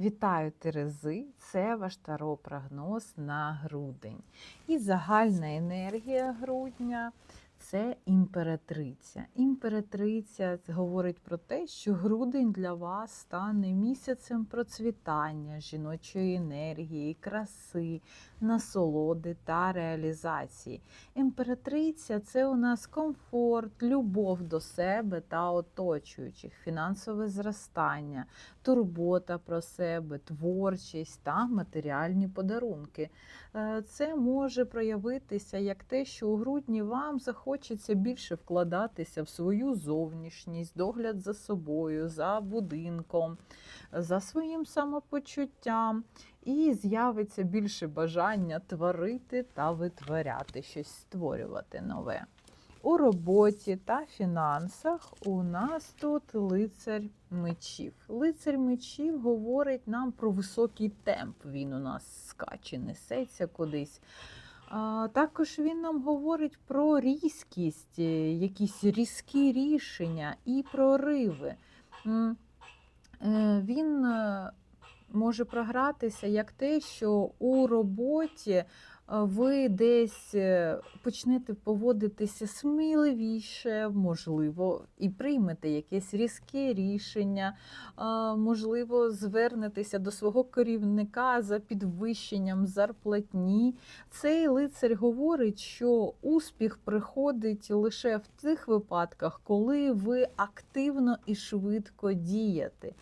Вітаю Терези! Це ваш таро-прогноз на грудень. І загальна енергія грудня це імператриця. Імператриця говорить про те, що грудень для вас стане місяцем процвітання, жіночої енергії, краси, насолоди та реалізації. Імператриця це у нас комфорт, любов до себе та оточуючих, фінансове зростання, турбота про себе, творчість та матеріальні подарунки. Е, Це може проявитися як те, що у грудні вам захочеться більше вкладатися в свою зовнішність, догляд за собою, за будинком, за своїм самопочуттям, і з'явиться більше бажання творити та витворяти щось, створювати нове. У роботі та фінансах у нас тут лицар мечів. Лицар мечів говорить нам про високий темп. Він у нас скаче, несеться кудись. А, Також він нам говорить про різкість, е, якісь різкі рішення і прориви. Е, Він е, може програтися як те, що у роботі ви десь е, почнете поводитися сміливіше, можливо, і приймете якесь різке рішення, можливо, звернетеся до свого керівника за підвищенням зарплатні. Цей лицар говорить, що успіх приходить лише в тих випадках, коли ви активно і швидко дієте.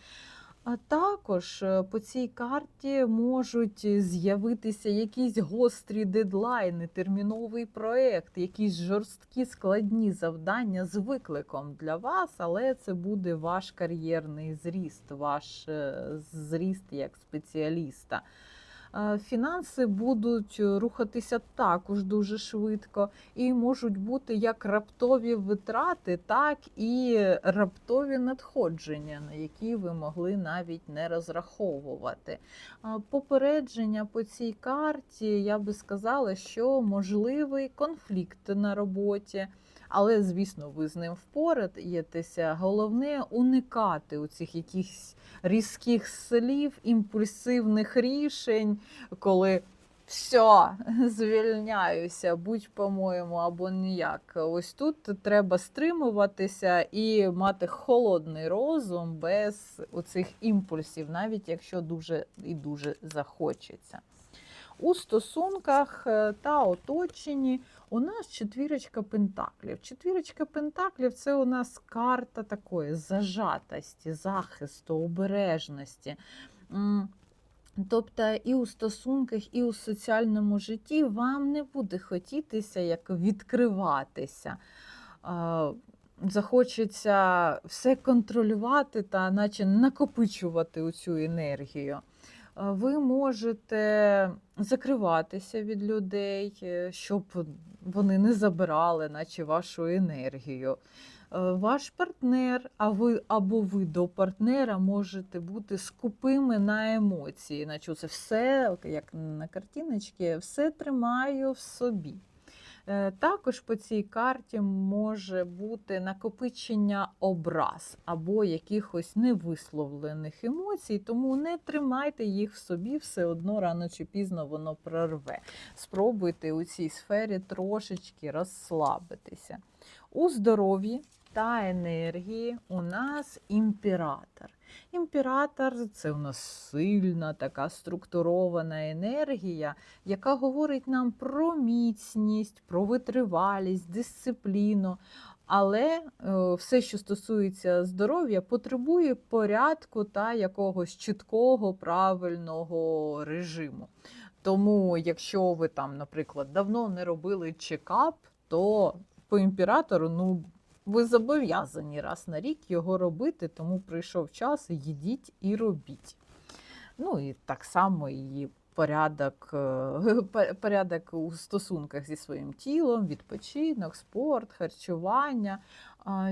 А також е, по цій карті можуть з'явитися якісь гострі дедлайни, терміновий проект, якісь жорсткі складні завдання з викликом для вас, але це буде ваш кар'єрний зріст, ваш е, зріст як спеціаліста. Е, Фінанси будуть рухатися також дуже швидко і можуть бути як раптові витрати, так і раптові надходження, на які ви могли навіть не розраховувати. Попередження по цій карті я би сказала, що можливий конфлікт на роботі. Але, звісно, ви з ним впораєтеся. Головне уникати у цих якихось різких слів, імпульсивних рішень, коли все, звільняюся, будь по-моєму, або ніяк. Ось тут треба стримуватися і мати холодний розум без оцих імпульсів, навіть якщо дуже і дуже захочеться. У стосунках е, та оточенні у нас четвірочка пентаклів. Четвірочка пентаклів це у нас карта такої зажатості, захисту, обережності. Тобто і у стосунках, і у соціальному житті вам не буде хотітися як відкриватися. Захочеться все контролювати та наче накопичувати цю енергію. Ви можете закриватися від людей, е, щоб вони не забирали, наче вашу енергію. Е, Ваш партнер, а ви або ви до партнера можете бути скупими на емоції. Наче це все, як на картиночці, все тримаю в собі. Е, Також по цій карті може бути накопичення образ або якихось невисловлених емоцій, тому не тримайте їх в собі, все одно рано чи пізно воно прорве. Спробуйте у цій сфері трошечки розслабитися. У здоров'ї та енергії у нас імператор. Імператор це у нас сильна, така структурована енергія, яка говорить нам про міцність, про витривалість, дисципліну. Але е, все, що стосується здоров'я, потребує порядку та якогось чіткого правильного режиму. Тому, якщо ви там, наприклад, давно не робили чекап, то по імператору, ну, ви зобов'язані раз на рік його робити, тому прийшов час, їдіть і робіть. Ну і так само і порядок, е, порядок у стосунках зі своїм тілом, відпочинок, спорт, харчування.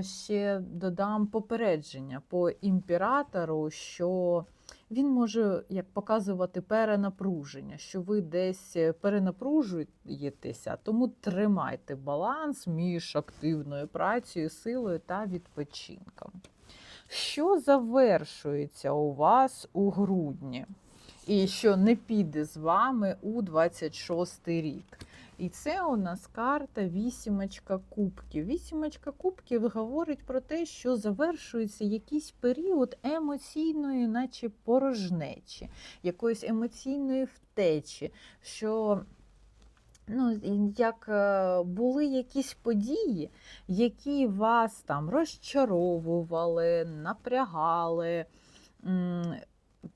Ще додам попередження по імператору, що він може як показувати перенапруження, що ви десь перенапружуєтеся, тому тримайте баланс між активною працею, силою та відпочинком. Що завершується у вас у грудні? І що не піде з вами у 26 рік. І це у нас карта вісімочка кубків. Вісімочка кубків говорить про те, що завершується якийсь період емоційної, наче порожнечі, якоїсь емоційної втечі. що Ну, як е, були якісь події, які вас там розчаровували, напрягали,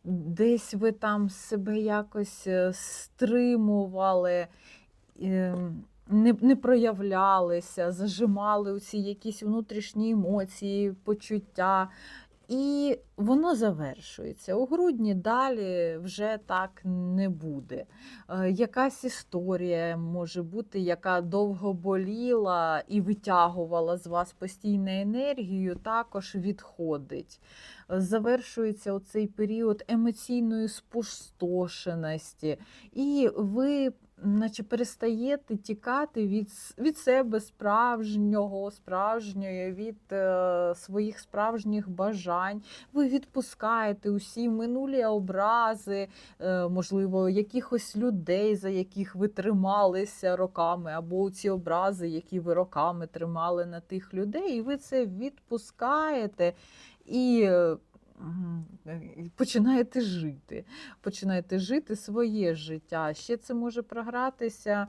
десь ви там себе якось е, стримували, не, не проявлялися, зажимали усі якісь внутрішні емоції, почуття. І воно завершується. У грудні далі вже так не буде. Е, Якась історія може бути, яка довго боліла і витягувала з вас постійну енергію, також відходить. Е, Завершується оцей період емоційної спустошеності, і ви. Наче перестаєте тікати від, від себе справжнього, справжньої, від е, своїх справжніх бажань. Ви відпускаєте усі минулі образи, е, можливо, якихось людей, за яких ви трималися роками, або ці образи, які ви роками тримали на тих людей, і ви це відпускаєте і. Починаєте жити, починаєте жити своє життя. Ще це може програтися.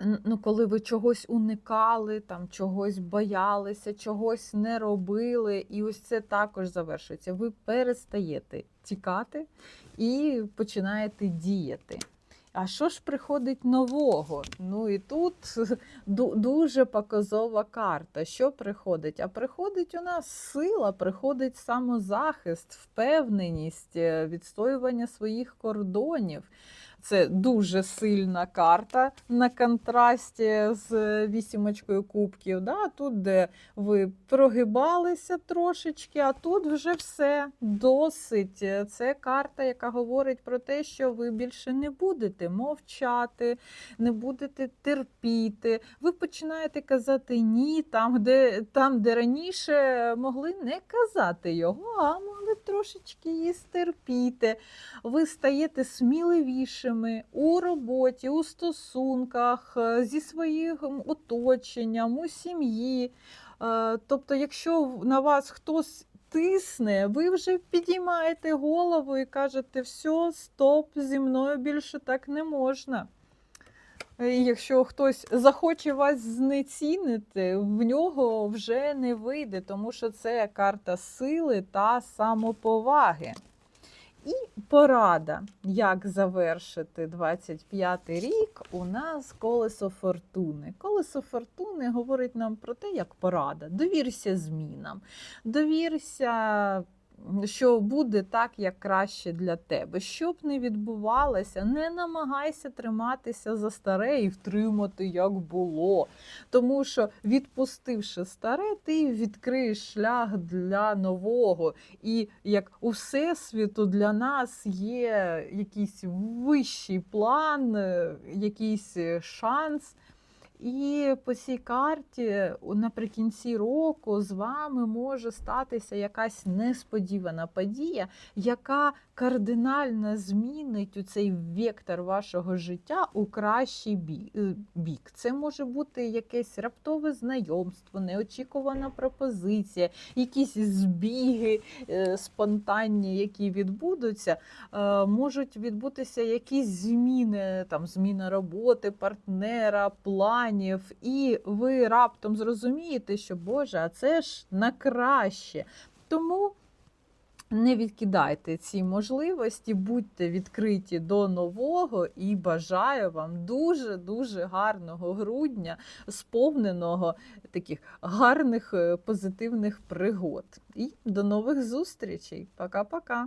Ну, коли ви чогось уникали, там чогось боялися, чогось не робили, і ось це також завершується. Ви перестаєте тікати і починаєте діяти. А що ж приходить нового? Ну і тут дуже показова карта. Що приходить? А приходить у нас сила, приходить самозахист, впевненість, е, відстоювання своїх кордонів. Це дуже сильна карта на контрасті з вісімочкою кубків. Да? Тут, де ви прогибалися трошечки, а тут вже все досить. Це карта, яка говорить про те, що ви більше не будете мовчати, не будете терпіти. Ви починаєте казати ні, там, де, там, де раніше могли не казати його, а могли трошечки її стерпіти ви стаєте сміливішими у роботі, у стосунках, е, зі своїм оточенням, у сім'ї. Е, Тобто, якщо на вас хтось тисне, ви вже підіймаєте голову і кажете, все, стоп, зі мною більше так не можна. І якщо хтось захоче вас знецінити, в нього вже не вийде, тому що це карта сили та самоповаги. І порада, як завершити 25 й рік, у нас колесо фортуни. Колесо фортуни говорить нам про те, як порада. Довірся змінам, довірся, що буде так, як краще для тебе. Що б не відбувалося, не намагайся триматися за старе і втримати, як було. Тому що, відпустивши старе, ти відкриєш шлях для нового. І як у всесвіту для нас є якийсь вищий план, е, якийсь е, шанс. І по цій карті наприкінці року з вами може статися якась несподівана подія, яка кардинально змінить у цей вектор вашого життя у кращий е, бік. Це може бути якесь раптове знайомство, неочікувана пропозиція, якісь збіги е, спонтанні, які відбудуться. Е, Можуть відбутися якісь зміни, там зміна роботи, партнера, планів, і ви раптом зрозумієте, що Боже, а це ж на краще. Тому не відкидайте ці можливості, будьте відкриті до нового і бажаю вам дуже-дуже гарного грудня, сповненого таких гарних е, позитивних пригод. І до нових зустрічей. Пока-пока.